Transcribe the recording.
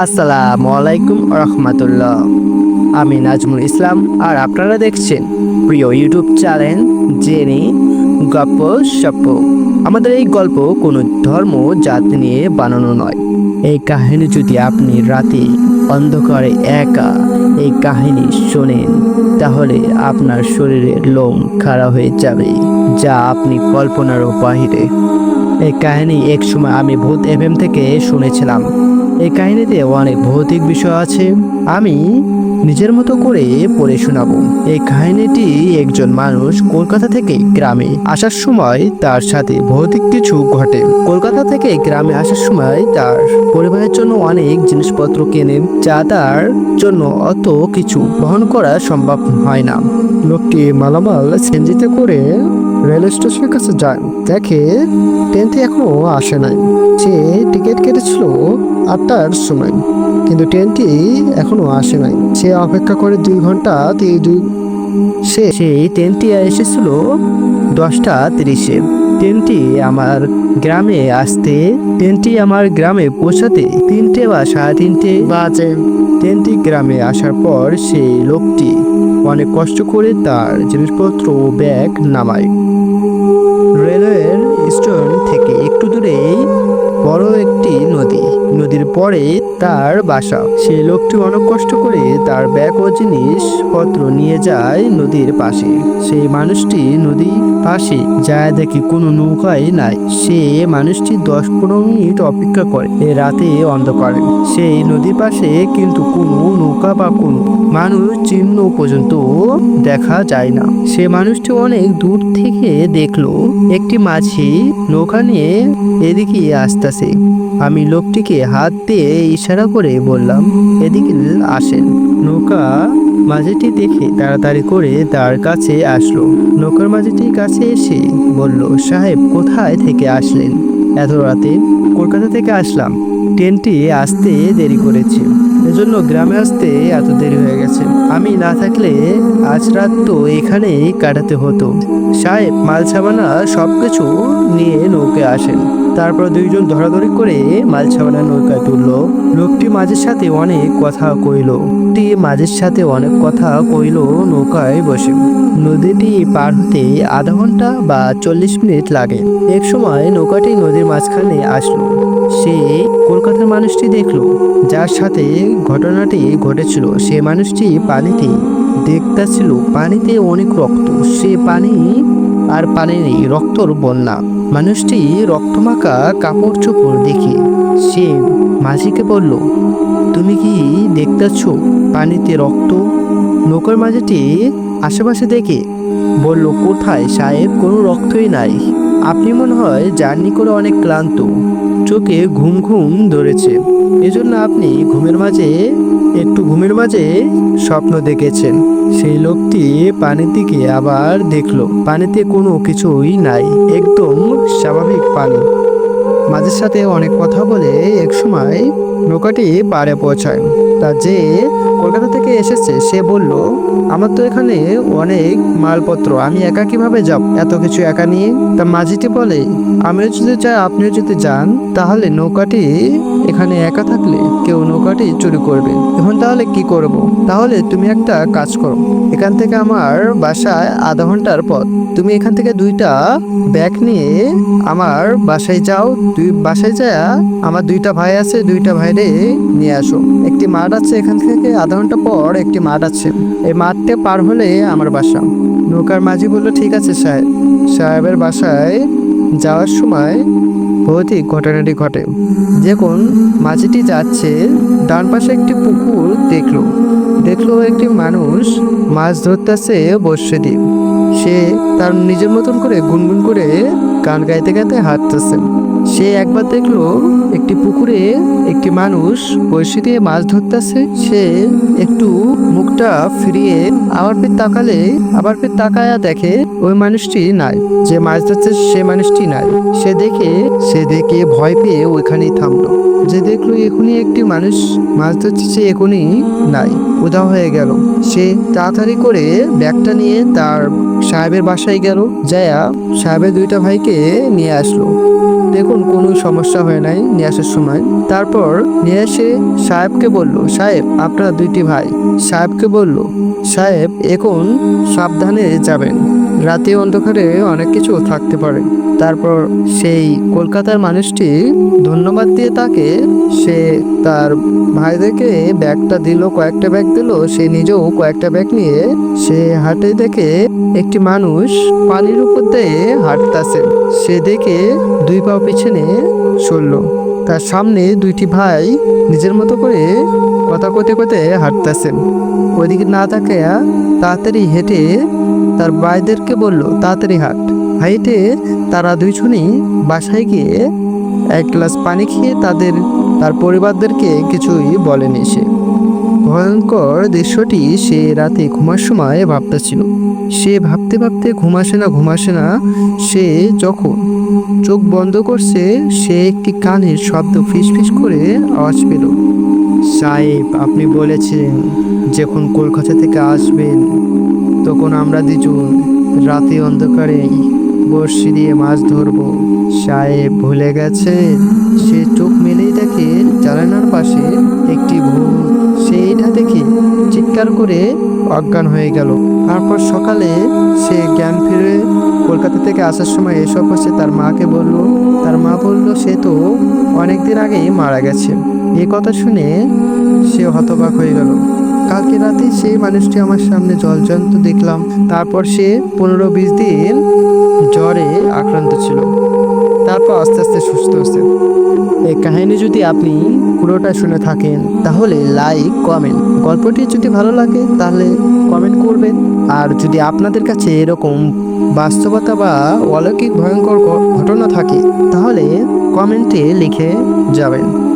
আসসালামু আলাইকুম রহমতুল্লাহ। আমি নাজমুল ইসলাম, আর আপনারা দেখছেন প্রিয় ইউটিউব চ্যানেল জেনে গল্প সপ্প। আমাদের এই গল্প কোনো ধর্ম, জাতি নিয়ে বানানো নয়। এই কাহিনী যদি আপনি রাতে অন্ধকারে একা এই কাহিনী শোনেন, তাহলে আপনার শরীরের লোম খাড়া হয়ে যাবে, যা আপনি কল্পনারও বাহিরে। এই কাহিনী এক সময় আমি ভূত এফএম থেকে শুনেছিলাম। এই কাহিনীতে অনেক ভৌতিক বিষয় আছে। আমি নিজের মতো করে পড়ে শোনাবো। এই কাহিনীটি একজন মানুষ কলকাতা থেকে গ্রামে আসার সময় তার সাথে ভৌতিক কিছু ঘটে। কলকাতা থেকে গ্রামে আসার সময় তার পরিবারের জন্য অনেক জিনিসপত্র কেনে, যা তার জন্য অত কিছু বহন করা সম্ভব হয় না। লোকটি মালামাল সেনজিতে করে রেল স্টেশনের কাছে যান দেখে ট্রেনটি এখনও আসে নাই। সে টিকিট কেটেছিল আটটার সময়, কিন্তু ট্রেনটি এখনও আসে নাই। সে অপেক্ষা করে দুই ঘণ্টা দুই সে সেই ট্রেনটি এসেছিল দশটা তিরিশে। ট্রেনটি আমার গ্রামে আসতে ট্রেনটি আমার গ্রামে পৌঁছাতে, তিনটে বা সাড়ে তিনটে বাজে। ট্রেনটি গ্রামে আসার পর সেই লোকটি অনেক কষ্ট করে তার জিনিসপত্র ও ব্যাগ নামায়। রেলওয়ের স্টেশন থেকে একটু দূরেই বড় একটি নদী। নদীর পরে তার বাসা। সেই লোকটি অনেক কষ্ট করে তার ব্যাগ ও জিনিসপত্র নিয়ে যায় নদীর পাশে। সেই মানুষটি নদীর পাশে যায় দেখি কোনো নৌকাই নাই। সে মানুষটি দশ পনেরো মিনিট অপেক্ষা করে। এ রাতে অন্ধকারে। সেই নদীর পাশে কিন্তু কোনো নৌকা বা কোনো মানুষ চিহ্ন পর্যন্ত দেখা যায় না। সে মানুষটি অনেক দূর থেকে দেখল, একটি মাঝি নৌকা নিয়ে এদিকে আসতেছে। আমি লোকটিকে হাত দিয়ে ইশারা করে বললাম, এদিকে আসেন। নৌকা মাঝিটি দেখে তাড়াতাড়ি করে তার কাছে আসলো। নৌকার মাঝিটির কাছে এসে বলল, সাহেব, কোথায় থেকে আসলেন? এত রাতে কলকাতা থেকে আসলাম। ট্রেনটি আসতে দেরি করেছে। এজন্য গ্রামে আসতে এত দেরি হয়ে গেছে। আমি না থাকলে আজ রাত তো এখানেই কাটাতে হতো। সাহেব মাল সাবানা সব কিছু নিয়ে নৌকে আসেন। তারপর দুইজন ধরাধরি করে মাল সাবানা নৌকায় তুললো। লোকটি মাঝের সাথে অনেক কথা কইল। লোকটি মাঝের সাথে অনেক কথা কইল নৌকায় বসে। নদীটি পার হতে আধা ঘণ্টা বা চল্লিশ মিনিট লাগে। এক সময় নৌকাটি নদীর মাঝখানে আসলো। সে কলকাতার মানুষটি দেখল। যার সাথে ঘটনাটি ঘটেছিল, সে মানুষটি পানিতে দেখতেছিল। পানিতে অনেক রক্ত। সে পানি আর পানি নেই রক্তর বন্যা। মানুষটি রক্তমাখা কাপড় চোপড় দেখে সে মাঝিকে বলল, তুমি কি দেখতেছ পানিতে রক্ত? নৌকার মাঝিটি আশেপাশে দেখে বলল, কোথায় সাহেব? কোনো রক্তই নাই। আপনি মনে হয় জার্নি করে অনেক ক্লান্ত। চোখে ঘুম ঘুম ধরেছে। এজন্য আপনি ঘুমের মাঝে একটু ঘুমের মাঝে স্বপ্ন দেখেছেন। সেই লোকটি পানির দিকে আবার দেখল। পানিতে কোনো কিছুই নাই, একদম স্বাভাবিক পানি। মাঝের সাথে অনেক কথা বলে এক সময় নৌকাটি পাড়ে পৌঁছায়। তা যে কলকাতা থেকে এসেছে, সে বলল, আমার তো এখানে অনেক মালপত্র, আমি একা কীভাবে যাব? এত কিছু একা নিয়ে? তা মাঝিটি বলে, আমিও যদি চাই, আপনিও যদি যান, তাহলে নৌকাটি এখানে একা থাকলে কেউ নৌকাটি চুরি করবে। এখন তাহলে কি করব? তাহলে তুমি একটা কাজ করো। এখান থেকে আমার বাসায় আধা ঘণ্টার পথ। তুমি এখান থেকে দুইটা ব্যাগ নিয়ে আমার বাসায় যাও। দুই বাসায় যা আমার দুইটা ভাই আছে, দুইটা ভাইরে নিয়ে আসো। একটি মাঠ আছে এখান থেকে আধা ঘণ্টা পর একটি মাঠ আছে। এই মাঠটা পার হলে আমার বাসা। নৌকার মাঝি বলল, ঠিক আছে সাহেব। সাহেবের বাসায় যাওয়ার সময় ভৌতিক ঘটনাটি ঘটে। যখন মাঝিটি যাচ্ছে, ডান পাশে একটি পুকুর দেখল। দেখল একটি মানুষ মাছ ধরতেছে বসে দিয়ে। সে তার নিজের মতন করে গুনগুন করে গান গাইতে গাইতে হাঁটতেছে। সে একবার দেখল একটি পুকুরে একটি মানুষ বড়শি দিয়ে মাছ ধরতেছে। সে একটু মুখটা ফিরিয়ে আবার ফের তাকালে, আবার ফের তাকায়া দেখে ওই মানুষটি নাই। যে মাছ ধরছে সে মানুষটি নাই। সে দেখে সে দেখে ভয় পেয়ে ওইখানেই থামলো। যে দেখল এখনই একটি মানুষ মাছ ধরছে, সে এখনই নাই। উধাও হয়ে গেল। সে তাড়াতাড়ি করে ব্যাগটা নিয়ে তার সাহেবের বাসায় গেল, যায়া সাহেবের দুইটা ভাইকে নিয়ে আসলো। দেখুন কোনো সমস্যা হয় নাই নিয়ে আসার সময়। তারপর নিয়ে এসে সাহেবকে বলল, সাহেব, আপনার দুইটি ভাই। সাহেবকে বলল, সাহেব, এখন সাবধানে যাবেন। রাতে অন্ধকারে অনেক কিছু থাকতে পারে। তারপর সেই কলকাতার মানুষটি ধন্যবাদ দিয়ে তাকে, সে তার ভাইদেরকে ব্যাগটা দিল, কয়েকটা ব্যাগ দিল, সে নিজেও কয়েকটা ব্যাগ নিয়ে সে হাটে দেখে একটি মানুষ পানির উপর দিয়ে হাঁটতেছে। সে দেখে দুই পা পিছনে সরল। তার সামনে দুইটি ভাই নিজের মতো করে কথা কতে কতে হাঁটতেছেন। ওইদিকে না তাকায়া তাড়াতাড়ি হেঁটে তার ভাইদেরকে বলল, তাড়াতাড়ি হাট। হাইটে তারা দুইজনই বাসায় গিয়ে এক গ্লাস পানি খেয়ে তাদের, তার পরিবারদেরকে কিছুই বলেনি সে। ভয়ঙ্কর দৃশ্যটি সে রাতে ঘুমার সময় ভাবতেছিল। সে ভাবতে ভাবতে ঘুমাসে না ঘুমাসে না, সে যখন চোখ বন্ধ করছে, সে একটি কানের শব্দ ফিসফিস করে আওয়াজ পেল। সাহেব, আপনি বলেছিলেন যখন কলকাতা থেকে আসবেন তখন আমরা দুজন রাতে অন্ধকারে বড়শি দিয়ে মাছ ধরবো। সাহেব ভুলে গেছে, সে চোখ মেলেই দেখে জানালার পাশে একটি ভূত। সেইটা দেখে চিৎকার করে অজ্ঞান হয়ে গেল। তারপর সকালে সে জ্ঞান ফিরে কলকাতা থেকে আসার সময় এসব হচ্ছে তার মাকে বলল। তার মা বলল, সে তো অনেকদিন আগেই মারা গেছে। এই কথা শুনে সে হতবাক হয়ে গেল। কালকে রাতে সেই মানুষটি আমার সামনে জলজন্ত দেখলাম। তারপর সে পনেরো বিশ দিন জ্বরে আক্রান্ত ছিল। তারপর আস্তে আস্তে সুস্থ হচ্ছে এই কাহিনী যদি আপনি পুরোটা শুনে থাকেন, তাহলে লাইক কমেন্ট গল্পটি যদি ভালো লাগে, তাহলে কমেন্ট করবেন। আর যদি আপনাদের কাছে এরকম বাস্তবতা বা অলৌকিক ভয়ঙ্কর ঘটনা থাকে, তাহলে কমেন্টে লিখে যাবেন।